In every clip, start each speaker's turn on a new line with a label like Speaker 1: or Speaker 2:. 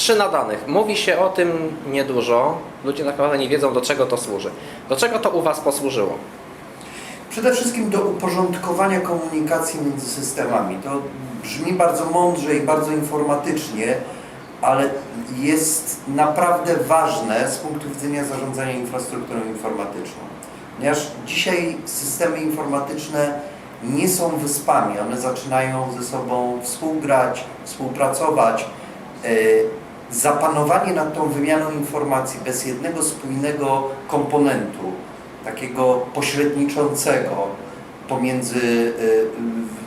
Speaker 1: Szyna danych. Mówi się o tym niedużo. Ludzie tak naprawdę nie wiedzą, do czego to służy. Do czego to u Was posłużyło?
Speaker 2: Przede wszystkim do uporządkowania komunikacji między systemami. To brzmi bardzo mądrze i bardzo informatycznie, ale jest naprawdę ważne z punktu widzenia zarządzania infrastrukturą informatyczną. Ponieważ dzisiaj systemy informatyczne nie są wyspami, one zaczynają ze sobą współgrać, współpracować. Zapanowanie nad tą wymianą informacji bez jednego spójnego komponentu, takiego pośredniczącego pomiędzy, y,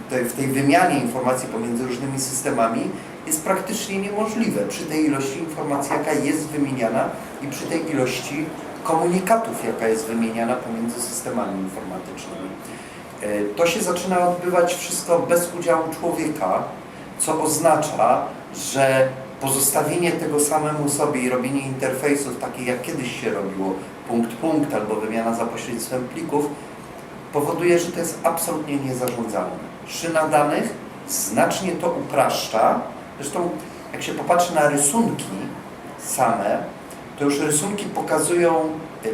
Speaker 2: w tej, w tej wymianie informacji pomiędzy różnymi systemami jest praktycznie niemożliwe przy tej ilości informacji, jaka jest wymieniana i przy tej ilości komunikatów, jaka jest wymieniana pomiędzy systemami informatycznymi. Y, To się zaczyna odbywać wszystko bez udziału człowieka, co oznacza, że pozostawienie tego samemu sobie i robienie interfejsów takich jak kiedyś się robiło, punkt-punkt albo wymiana za pośrednictwem plików, powoduje, że to jest absolutnie niezarządzalne. Szyna danych znacznie to upraszcza. Zresztą jak się popatrzy na rysunki same, to już rysunki pokazują,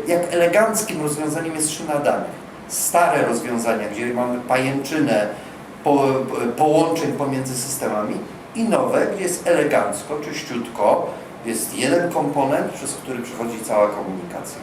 Speaker 2: jak eleganckim rozwiązaniem jest szyna danych. Stare rozwiązania, gdzie mamy pajęczynę po, połączeń pomiędzy systemami i nowe, gdzie jest elegancko, czyściutko, jest jeden komponent, przez który przechodzi cała komunikacja.